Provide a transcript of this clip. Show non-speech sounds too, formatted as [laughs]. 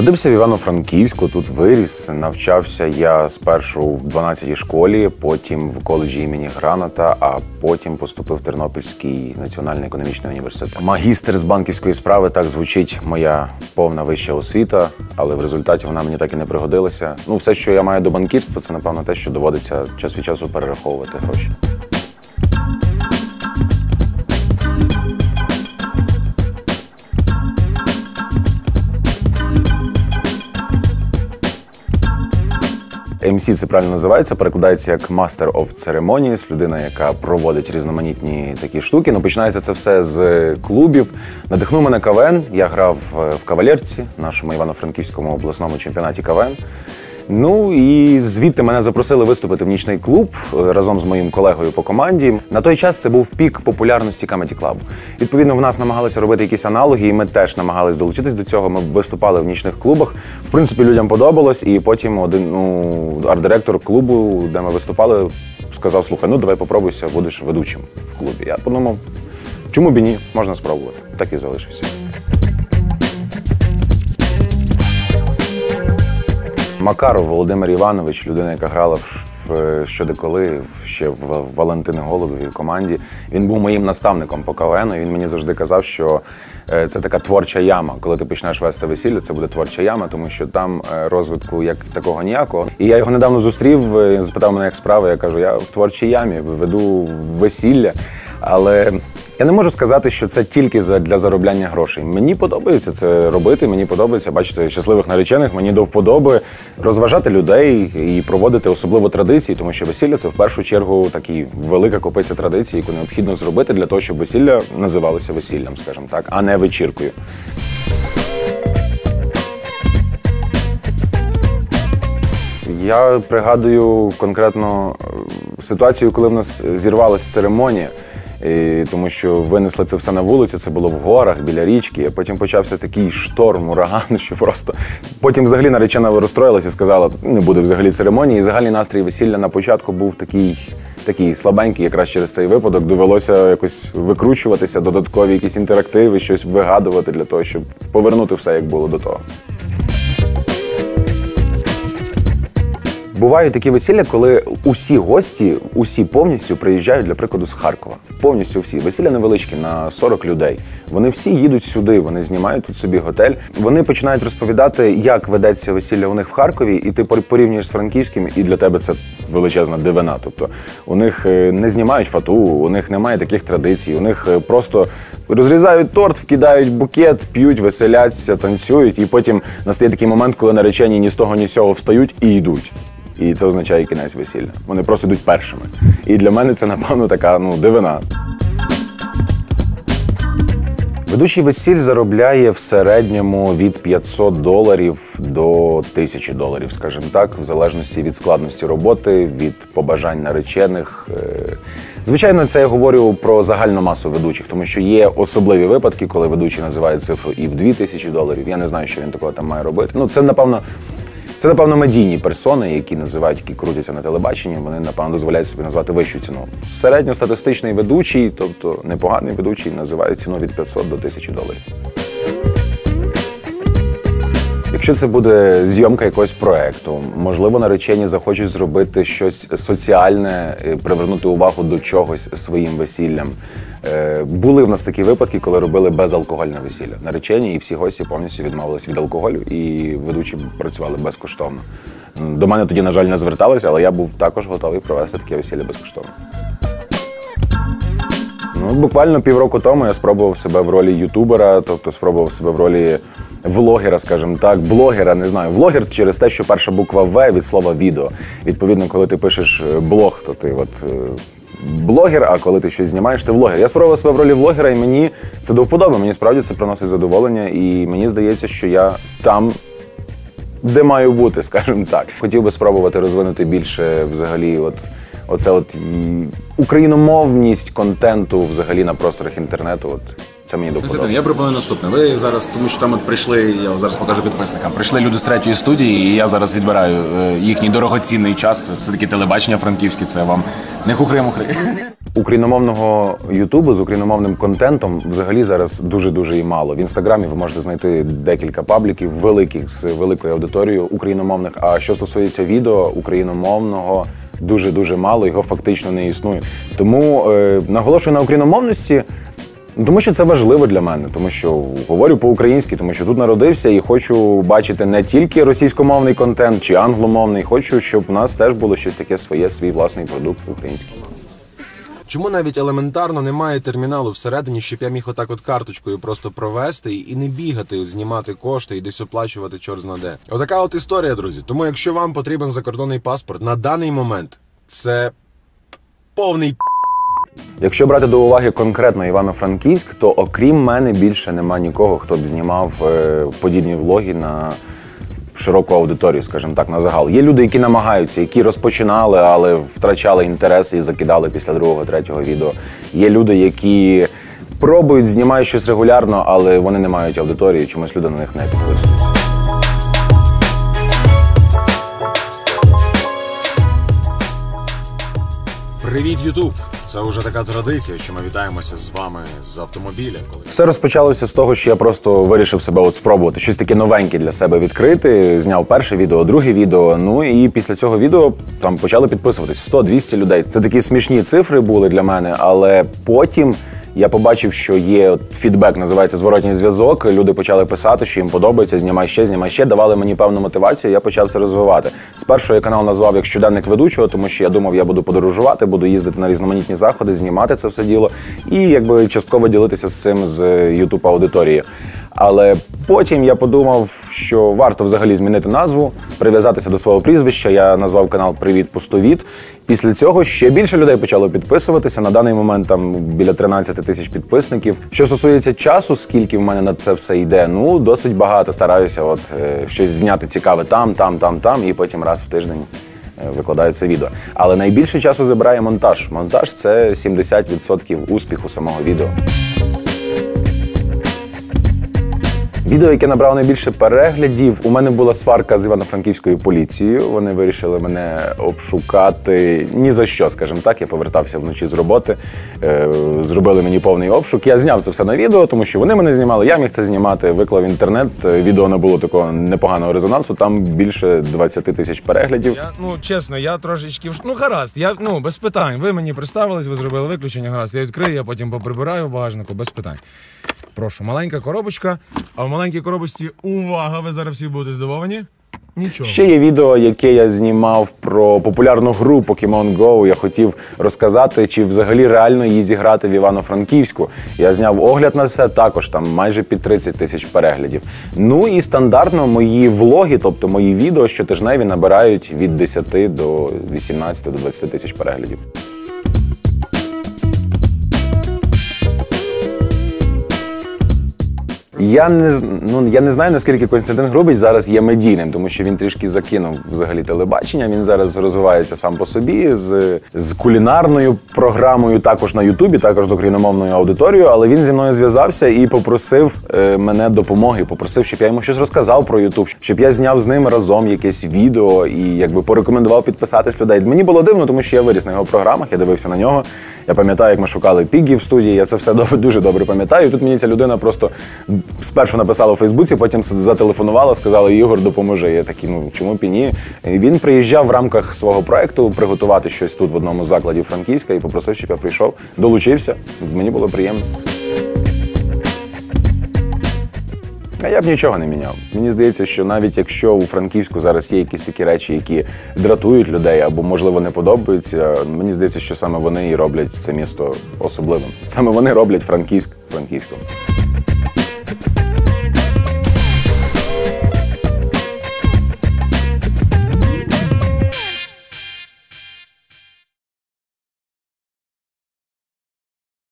Народився в Івано-Франківську, тут виріс. Навчався я спершу в 12-й школі, потім в коледжі імені Граната, а потім поступив в Тернопільський національний економічний університет. Магістр з банківської справи так звучить моя повна вища освіта, але в результаті вона мені так і не пригодилася. Ну, все, що я маю до банкірства, це напевно те, що доводиться час від часу перераховувати гроші. MC це правильно називається, перекладається як Master of Ceremonies, людина, яка проводить різноманітні такі штуки. Ну, починається це все з клубів. Надихнув мене КВН. Я грав е, в кавалерці, нашому івано-франківському обласному чемпіонаті КВН. Ну і звідти мене запросили виступити в нічний клуб е, разом з моїм колегою по команді. На той час це був пік популярності Comedy Club. Відповідно, в нас намагалися робити якісь аналоги, і ми теж намагалися долучитись до цього. Ми виступали в нічних клубах. В принципі, людям подобалось, і потім один ну, арт-директор клубу, де ми виступали, сказав: слухай, ну давай попробуйся, будеш ведучим в клубі. Я подумав, чому б і ні, можна спробувати. Так і залишився. Макаров Володимир Іванович, людина, яка грала в щодеколи ще в Валентини Голубовій команді. Він був моїм наставником по КВН. Він мені завжди казав, що е, це така творча яма. Коли ти почнеш вести весілля, це буде творча яма, тому що там е, розвитку як такого ніякого. І я його недавно зустрів. е, Він запитав мене, як справи. Я кажу, я в творчій ямі веду весілля, але. Я не можу сказати, що це тільки для заробляння грошей. Мені подобається це робити. Мені подобається бачити щасливих наречених. Мені до вподоби розважати людей і проводити особливо традиції, тому що весілля це в першу чергу такі велика копиця традицій, яку необхідно зробити для того, щоб весілля називалося весіллям, скажімо так, а не вечіркою. Я пригадую конкретно е, ситуацію, коли в нас зірвалася церемонія. І, тому що винесли це все на вулицю, це було в горах біля річки. А потім почався такий шторм, ураган, [laughs] що просто потім взагалі наречена розстроїлася і сказала, не буде взагалі церемонії. І загальний настрій весілля на початку був такий, такий слабенький, якраз через цей випадок. Довелося якось викручуватися, додаткові якісь інтерактиви, щось вигадувати для того, щоб повернути все як було до того. Бувають такі весілля, коли усі гості, усі повністю приїжджають для прикладу з Харкова. Повністю всі. Весілля невеличкі на 40 людей. Вони всі їдуть сюди, вони знімають тут собі готель. Вони починають розповідати, як ведеться весілля у них в Харкові, і ти порівнюєш з франківським, і для тебе це величезна дивина. Тобто у них е, не знімають фату, у них немає таких традицій. У них е, просто розрізають торт, вкидають букет, п'ють, веселяться, танцюють, і потім настає такий момент, коли наречені ні з того, ні з цього встають і йдуть. І це означає кінець весілля. Вони просто йдуть першими. І для мене це, напевно, така ну, дивина. Ведучий весіль заробляє в середньому від 500 доларів до 1000 доларів, скажімо так, в залежності від складності роботи, від побажань наречених. Е, Звичайно, це я говорю про загальну масу ведучих, тому що є особливі випадки, коли ведучий називає цифру і в 2000 доларів. Я не знаю, що він такого там має робити. Ну, це напевно. Це, напевно, медійні персони, які називають, які крутяться на телебаченні. Вони, напевно, дозволяють собі назвати вищу ціну. Середньостатистичний ведучий, тобто непоганий ведучий, називає ціну від 500 до 1000 доларів. Якщо це буде зйомка якогось проекту, можливо, наречені захочуть зробити щось соціальне, е, привернути увагу до чогось своїм весіллям. Е, Були в нас такі випадки, коли робили безалкогольне весілля. Наречені і всі гості повністю відмовились від алкоголю, і ведучі працювали безкоштовно. До мене тоді, на жаль, не зверталися, але я був також готовий провести таке весілля безкоштовно. Ну, буквально півроку тому я спробував себе в ролі ютубера, тобто спробував себе в ролі влогера, скажімо так, блогера, не знаю, влогер через те, що перша буква В від слова відео. Відповідно, коли ти пишеш е, блог, то ти от. е, Блогер, а коли ти щось знімаєш, ти влогер. Я спробував себе в ролі влогера, і мені це до вподоби. Мені справді це приносить задоволення, і мені здається, що я там, де маю бути, [laughs] скажімо так. Хотів би спробувати розвинути більше взагалі, от оце от україномовність контенту взагалі на просторах інтернету. От Це мені Святин, доподобається. я пропоную наступне. Ви зараз, тому що там от прийшли, я зараз покажу підписникам. Прийшли люди з третьої студії, і я зараз відбираю е, їхній дорогоцінний час. Все таки телебачення франківське, це вам не хухри-мухри. Україномовного Ютубу з україномовним контентом взагалі зараз дуже дуже і мало. В інстаграмі ви можете знайти декілька пабліків великих з великою аудиторією україномовних. А що стосується відео україномовного, дуже дуже мало, його фактично не існує. Тому е, наголошую на україномовності. Ну, Тому що це важливо для мене, тому що говорю по-українськи, тому що тут народився і хочу бачити не тільки російськомовний контент чи англомовний, хочу, щоб в нас теж було щось таке своє, свій власний продукт український. Чому навіть елементарно немає терміналу всередині, щоб я міг отак от карточкою просто провести і не бігати, знімати кошти і десь оплачувати чорт знаде. Отака от історія, друзі. Тому якщо вам потрібен закордонний паспорт, на даний момент це повний Якщо брати до уваги конкретно Івано-Франківськ, то окрім мене більше нема нікого, хто б знімав е, подібні влоги на широку аудиторію, скажімо так, на загал. Є люди, які намагаються, які розпочинали, але втрачали інтерес і закидали після другого, третього відео. Є люди, які пробують, знімають щось регулярно, але вони не мають аудиторії, чомусь люди на них не підписуються. Привіт, Ютуб! Це вже така традиція, що ми вітаємося з вами з автомобіля. Коли Все розпочалося з того, що я просто вирішив себе от спробувати щось таке новеньке для себе відкрити. Зняв перше відео, друге відео. Ну і після цього відео там почали підписуватись 100-200 людей. Це такі смішні цифри були для мене, але потім. Я побачив, що є фідбек, називається зворотній зв'язок. Люди почали писати, що їм подобається, знімай ще, знімай ще. Давали мені певну мотивацію. Я почав це розвивати. Спершу я канал назвав як щоденник ведучого, тому що я думав, я буду подорожувати, буду їздити на різноманітні заходи, знімати це все діло і якби частково ділитися з цим з youtube аудиторією. Але потім я подумав, що варто взагалі змінити назву, прив'язатися до свого прізвища. Я назвав канал Привіт Пустовіт. Після цього ще більше людей почало підписуватися. На даний момент там біля 13 тисяч підписників. Що стосується часу, скільки в мене на це все йде, ну досить багато. Стараюся, от е, щось зняти цікаве там, там, там, там, і потім раз в тиждень. е, Викладаю це відео. Але найбільше часу забирає монтаж. Монтаж це 70% успіху самого відео. Відео, яке набрало найбільше переглядів, у мене була сварка з івано-франківською поліцією. Вони вирішили мене обшукати ні за що, скажімо так. Я повертався вночі з роботи, е, зробили мені повний обшук. Я зняв це все на відео, тому що вони мене знімали. Я міг це знімати, виклав інтернет. Е, Відео не було такого непоганого резонансу. Там більше 20 тисяч переглядів. Я, ну чесно, я трошечки ну гаразд. Я ну без питань. Ви мені представились, ви зробили виключення. Гаразд. Я відкрию, я потім поприбираю в багажнику, без питань. Прошу, маленька коробочка. А в маленькій коробочці увага! Ви зараз всі будете здивовані. Нічого. Ще є відео, яке я знімав про популярну гру Pokemon Go. Я хотів розказати, чи взагалі реально її зіграти в Івано-Франківську. Я зняв огляд на це, також там майже під 30 тисяч переглядів. Ну і стандартно мої влоги, тобто мої відео щотижневі набирають від 10 до 18 до 20 тисяч переглядів. Я не ну я не знаю наскільки Константин Грубич зараз є медійним, тому що він трішки закинув взагалі телебачення. Він зараз розвивається сам по собі з, з кулінарною програмою, також на Ютубі, також з україномовною аудиторією. Але він зі мною зв'язався і попросив е, мене допомоги. Попросив, щоб я йому щось розказав про Ютуб, щоб я зняв з ним разом якесь відео і якби порекомендував підписатись людей. Мені було дивно, тому що я виріс на його програмах, я дивився на нього. Я пам'ятаю, як ми шукали пігі в студії. Я це все дуже добре пам'ятаю. І тут мені ця людина просто спершу написала у Фейсбуці, потім зателефонувала, сказала: Ігор, допоможи. Я такий, ну чому б і ні? Він приїжджав в рамках свого проекту приготувати щось тут в одному з закладів Франківська і попросив, щоб я прийшов, долучився. Мені було приємно. А я б нічого не міняв. Мені здається, що навіть якщо у Франківську зараз є якісь такі речі, які дратують людей або можливо не подобаються, мені здається, що саме вони і роблять це місто особливим. Саме вони роблять Франківськ Франківськом.